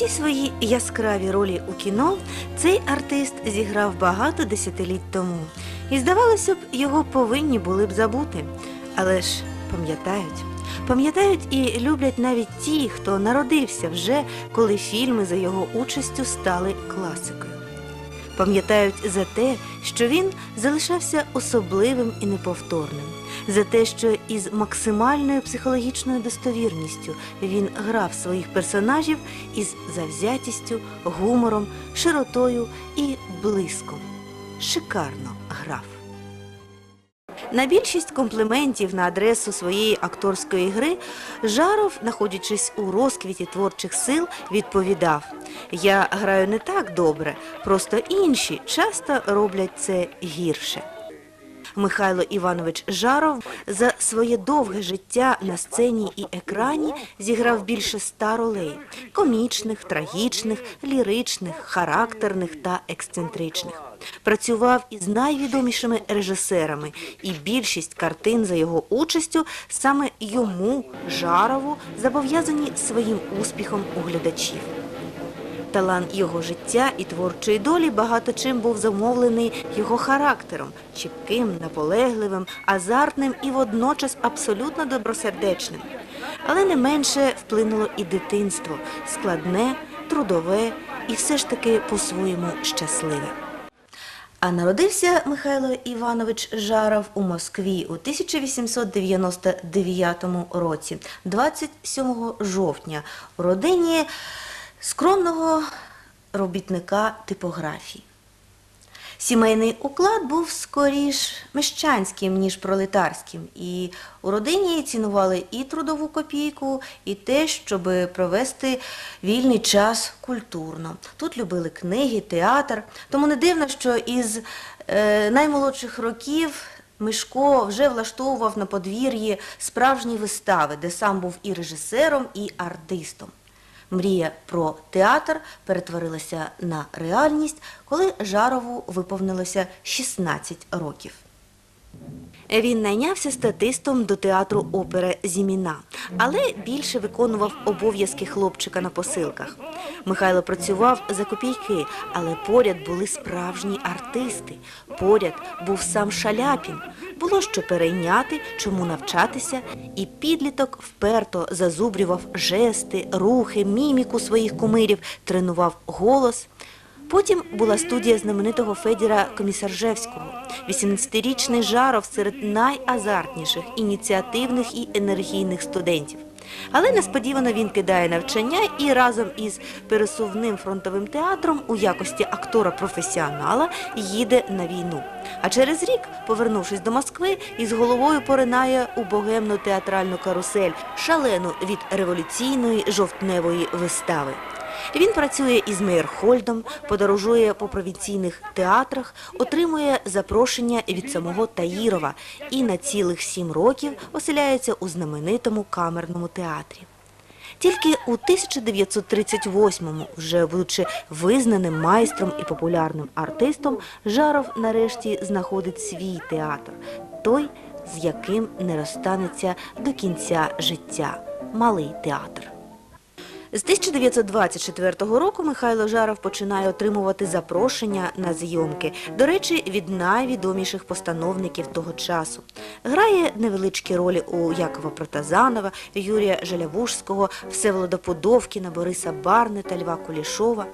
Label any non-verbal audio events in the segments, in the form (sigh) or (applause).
всі свої яскраві ролі у кіно цей артист зіграв багато десятиліть тому. І здавалося б, його повинні були б забути. Але ж пам'ятають. Пам'ятають і люблять навіть ті, хто народився вже, коли фільми за його участю стали класикою. Пам'ятають за те, що він залишався особливим і неповторним, за те, що із максимальною психологічною достовірністю він грав своїх персонажів із завзятістю, гумором, широтою і блиском. Шикарно грав. На більшість компліментів на адресу своєї акторської гри Жаров, знаходячись у розквіті творчих сил, відповідав: Я граю не так добре, просто інші часто роблять це гірше. Михайло Іванович Жаров за своє довге життя на сцені і екрані зіграв більше ста ролей комічних, трагічних, ліричних, характерних та ексцентричних. Працював із найвідомішими режисерами, і більшість картин за його участю саме йому, Жарову, зобов'язані своїм успіхом у глядачів. Талант його життя і творчої долі багато чим був замовлений його характером, чіпким, наполегливим, азартним і водночас абсолютно добросердечним. Але не менше вплинуло і дитинство складне, трудове і все ж таки по-своєму щасливе. А народився Михайло Іванович Жаров у Москві у 1899 році, 27 жовтня, у родині скромного робітника типографії. Сімейний уклад був скоріш мещанським, ніж пролетарським, і у родині цінували і трудову копійку, і те, щоб провести вільний час культурно. Тут любили книги, театр. Тому не дивно, що із е, наймолодших років Мишко вже влаштовував на подвір'ї справжні вистави, де сам був і режисером, і артистом. Мрія про театр перетворилася на реальність, коли Жарову виповнилося 16 років. Він найнявся статистом до театру опери Зіміна, але більше виконував обов'язки хлопчика на посилках. Михайло працював за копійки, але поряд були справжні артисти. Поряд був сам Шаляпін. Було що перейняти, чому навчатися, і підліток вперто зазубрював жести, рухи, міміку своїх кумирів, тренував голос. Потім була студія знаменитого Федіра Комісаржевського. 18-річний Жаров серед найазартніших, ініціативних і енергійних студентів. Але несподівано він кидає навчання і разом із пересувним фронтовим театром у якості актора-професіонала їде на війну. А через рік, повернувшись до Москви, із головою поринає у богемну театральну карусель, шалену від революційної жовтневої вистави. Він працює із Мейерхольдом, подорожує по провінційних театрах, отримує запрошення від самого Таїрова і на цілих сім років оселяється у знаменитому камерному театрі. Тільки у 1938-му, вже будучи визнаним майстром і популярним артистом, Жаров нарешті знаходить свій театр, той, з яким не розстанеться до кінця життя малий театр. З 1924 року Михайло Жаров починає отримувати запрошення на зйомки, до речі, від найвідоміших постановників того часу. Грає невеличкі ролі у Якова Протазанова, Юрія Жалявужського, Всеволода Подовкіна, Бориса Барнета, Льва Кулішова.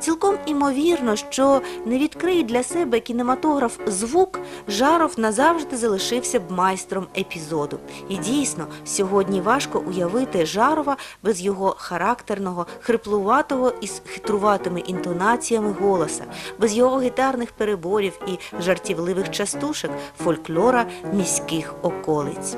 Цілком імовірно, що не відкриє для себе кінематограф звук, Жаров назавжди залишився б майстром епізоду. І дійсно, сьогодні важко уявити Жарова без його характерного, хриплуватого із хитруватими інтонаціями голоса, без його гітарних переборів і жартівливих частушок фольклора міських околиць.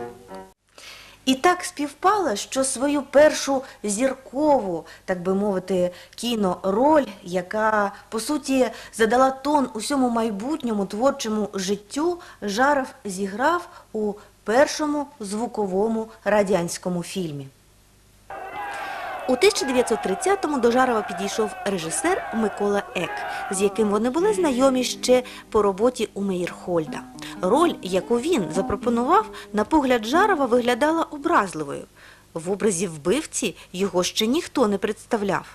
І так співпало, що свою першу зіркову, так би мовити, кінороль, яка по суті задала тон усьому майбутньому творчому життю, Жаров зіграв у першому звуковому радянському фільмі. У 1930-му до Жарова підійшов режисер Микола Ек, з яким вони були знайомі ще по роботі у Мейерхольда. Роль, яку він запропонував, на погляд Жарова виглядала образливою. В образі вбивці його ще ніхто не представляв.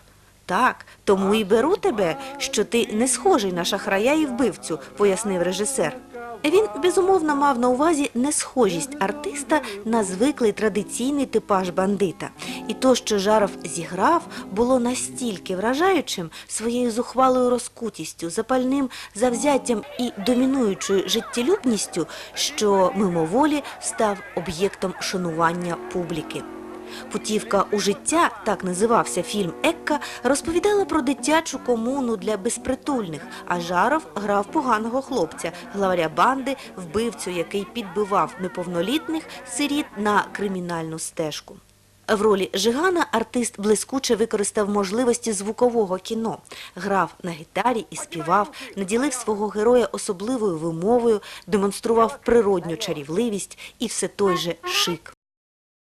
Так, тому і беру тебе, що ти не схожий на шахрая і вбивцю, пояснив режисер. Він безумовно мав на увазі несхожість артиста на звиклий традиційний типаж бандита. І то, що Жаров зіграв, було настільки вражаючим своєю зухвалою розкутістю, запальним завзяттям і домінуючою життєлюбністю, що мимоволі став об'єктом шанування публіки. Путівка у життя, так називався фільм Екка, розповідала про дитячу комуну для безпритульних, а Жаров грав поганого хлопця, главаря банди, вбивцю, який підбивав неповнолітних сиріт на кримінальну стежку. В ролі Жигана артист блискуче використав можливості звукового кіно, грав на гітарі і співав, наділив свого героя особливою вимовою, демонстрував природню чарівливість і все той же шик.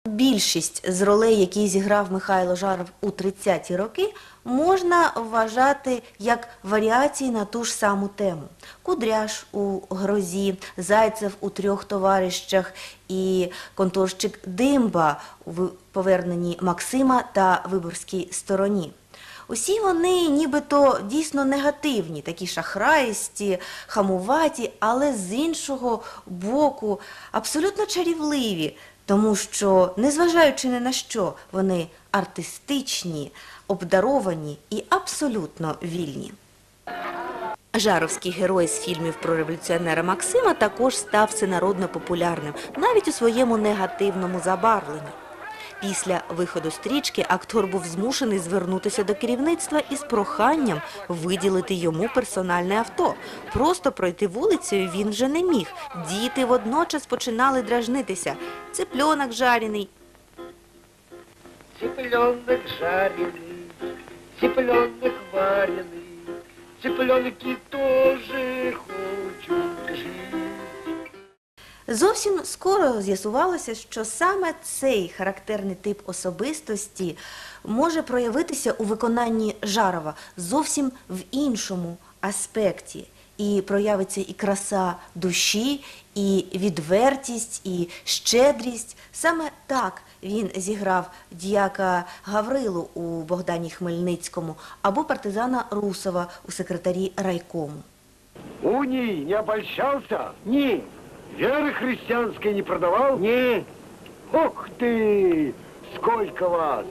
Більшість з ролей, які зіграв Михайло Жаров у 30-ті роки, можна вважати як варіації на ту ж саму тему. Кудряш у грозі, Зайцев у трьох товарищах і конторщик Димба в поверненні Максима та Виборській стороні. Усі вони нібито дійсно негативні, такі шахраїсті, хамуваті, але з іншого боку абсолютно чарівливі, тому що, незважаючи ні на що, вони артистичні, обдаровані і абсолютно вільні. Жаровський герой з фільмів про революціонера Максима також став всенародно популярним, навіть у своєму негативному забарвленні. Після виходу стрічки актор був змушений звернутися до керівництва із проханням виділити йому персональне авто. Просто пройти вулицею він вже не міг. Діти водночас починали дражнитися. Цыпленок жарений, Цыпленок жареный, цыпленок вареный, цыпленки тоже Зовсім скоро з'ясувалося, що саме цей характерний тип особистості може проявитися у виконанні Жарова зовсім в іншому аспекті. І проявиться і краса душі, і відвертість, і щедрість. Саме так він зіграв діяка Гаврилу у Богдані Хмельницькому або партизана Русова у секретарі райкому. Уний не обольщался? Не. Веры христианской не продавал? Не. Ох ты, сколько вас!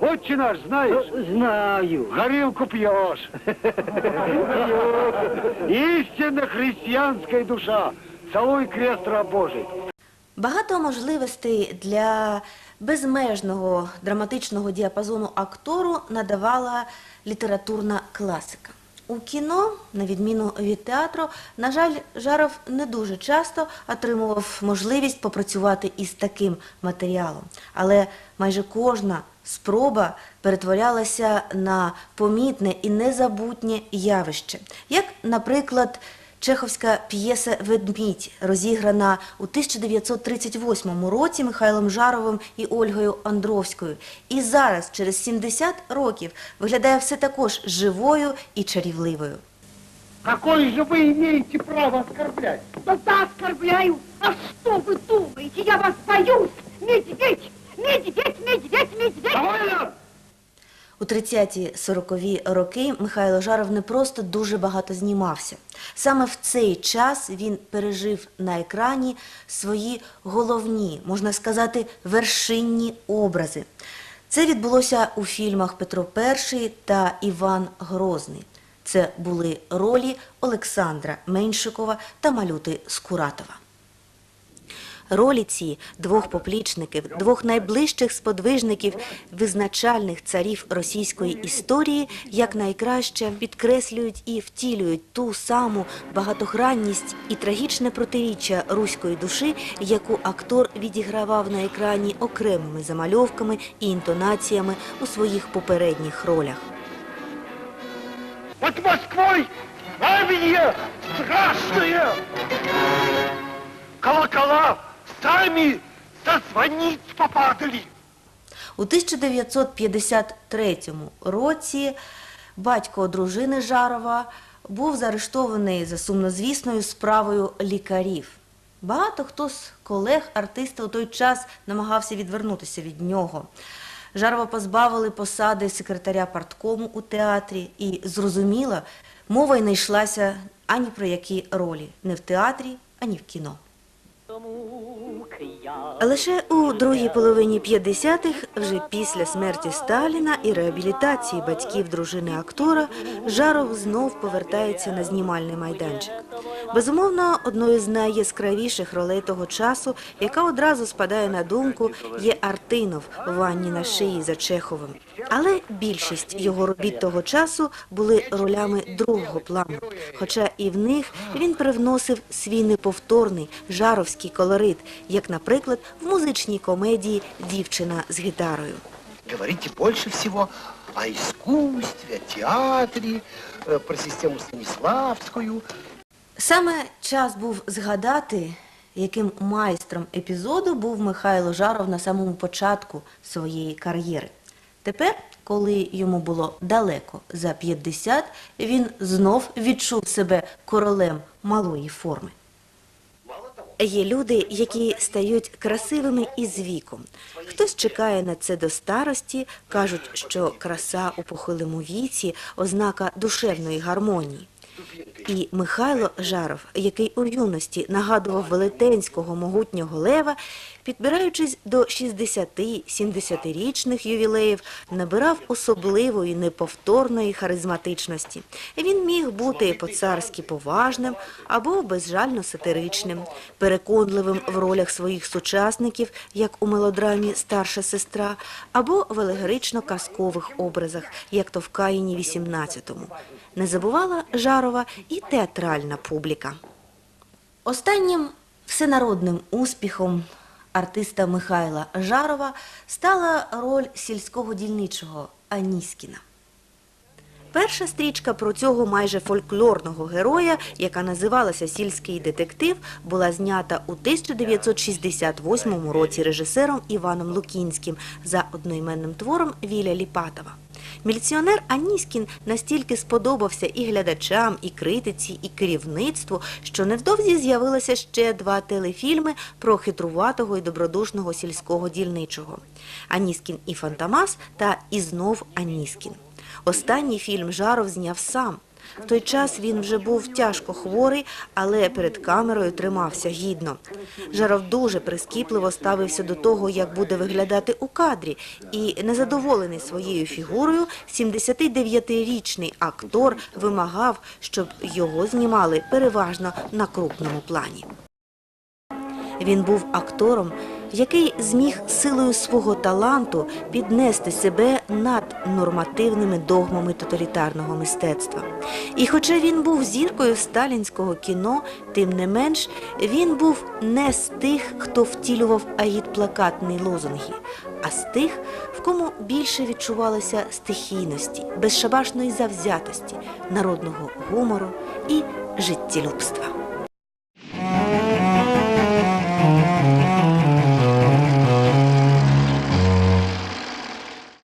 Отче наш знаешь? Знаю. Горилку пьешь. (laughs) Истинно христианская душа. Целуй крест раб Божий. Багато можливостей для безмежного драматичного діапазону актору надавала літературна класика. У кіно, на відміну від театру, на жаль, Жаров не дуже часто отримував можливість попрацювати із таким матеріалом. Але майже кожна спроба перетворялася на помітне і незабутнє явище. Як, наприклад, Чеховська п'єса Ведмідь, розіграна у 1938 році Михайлом Жаровим і Ольгою Андровською. І зараз, через 70 років, виглядає все також живою і чарівливою. Какое же вы имеете право оскорблять? Да да, оскорбляю. А что вы думаете? Я вас боюсь. Медведь, медведь, медведь, медведь. Довольно! У 30-40-ві роки Михайло Жаров не просто дуже багато знімався. Саме в цей час він пережив на екрані свої головні, можна сказати, вершинні образи. Це відбулося у фільмах Петро І та Іван Грозний. Це були ролі Олександра Меншикова та Малюти Скуратова. Ролі ці двох поплічників, двох найближчих сподвижників визначальних царів російської історії якнайкраще підкреслюють і втілюють ту саму багатогранність і трагічне протиріччя руської душі, яку актор відігравав на екрані окремими замальовками і інтонаціями у своїх попередніх ролях. Под Москвой знамение страшное! Колокола сами со звониц попадали! У 1953 році батько дружини Жарова був заарештований за сумнозвісною справою лікарів. Багато хто з колег артиста у той час намагався відвернутися від нього. Жарова позбавили посади секретаря парткому у театрі, і зрозуміло, мова й не йшлася ані про які ролі, не в театрі, ані в кіно. Лише у другій половині 50-х, вже після смерті Сталіна і реабілітації батьків дружини актора, Жаров знов повертається на знімальний майданчик. Безумовно, одною з найяскравіших ролей того часу, яка одразу спадає на думку, є Артинов в ванні на шиї за Чеховим. Але більшість його робіт того часу були ролями другого плану, хоча і в них він привносив свій неповторний жаровський колорит, як, наприклад, в музичній комедії Дівчина з гітарою. Говорите больше всего о искусстве, о театре, э, про систему Станиславскую. Саме час був згадати, яким майстром епізоду був Михайло Жаров на самому початку своєї кар'єри. Тепер, коли йому було далеко за 50, він знов відчув себе королем малої форми. Є люди, які стають красивими із віком. Хтось чекає на це до старості, кажуть, що краса у похилому віці ознака душевної гармонії. І Михайло Жаров, який у юності нагадував велетенського могутнього лева, підбираючись до 60-70-річних ювілеїв, набирав особливої неповторної харизматичності. Він міг бути по-царськи поважним або безжально сатиричним, переконливим в ролях своїх сучасників, як у мелодрамі Старша сестра, або в елегорично-казкових образах, як то в Каїні 18-му. Не забувала Жарова і театральна публіка. Останнім всенародним успіхом артиста Михайла Жарова стала роль сільського дільничого Аніськіна. Перша стрічка про цього майже фольклорного героя, яка називалася Сільський детектив, була знята у 1968 році режисером Іваном Лукінським за одноіменним твором Віля Ліпатова. Міліціонер Аніськін настільки сподобався і глядачам, і критиці, і керівництву, що невдовзі з'явилося ще два телефільми про хитруватого і добродушного сільського дільничого Аніскін і Фантамас та І знов Аніскін. Останній фільм Жаров зняв сам. В той час він вже був тяжко хворий, але перед камерою тримався гідно. Жаров дуже прискіпливо ставився до того, як буде виглядати у кадрі, і незадоволений своєю фігурою, 79-річний актор вимагав, щоб його знімали переважно на крупному плані. Він був актором, який зміг силою свого таланту піднести себе над нормативними догмами тоталітарного мистецтва. І хоча він був зіркою сталінського кіно, тим не менш він був не з тих, хто втілював агітплакатні лозунги, а з тих, в кому більше відчувалося стихійності, безшабашної завзятості, народного гумору і життєлюбства.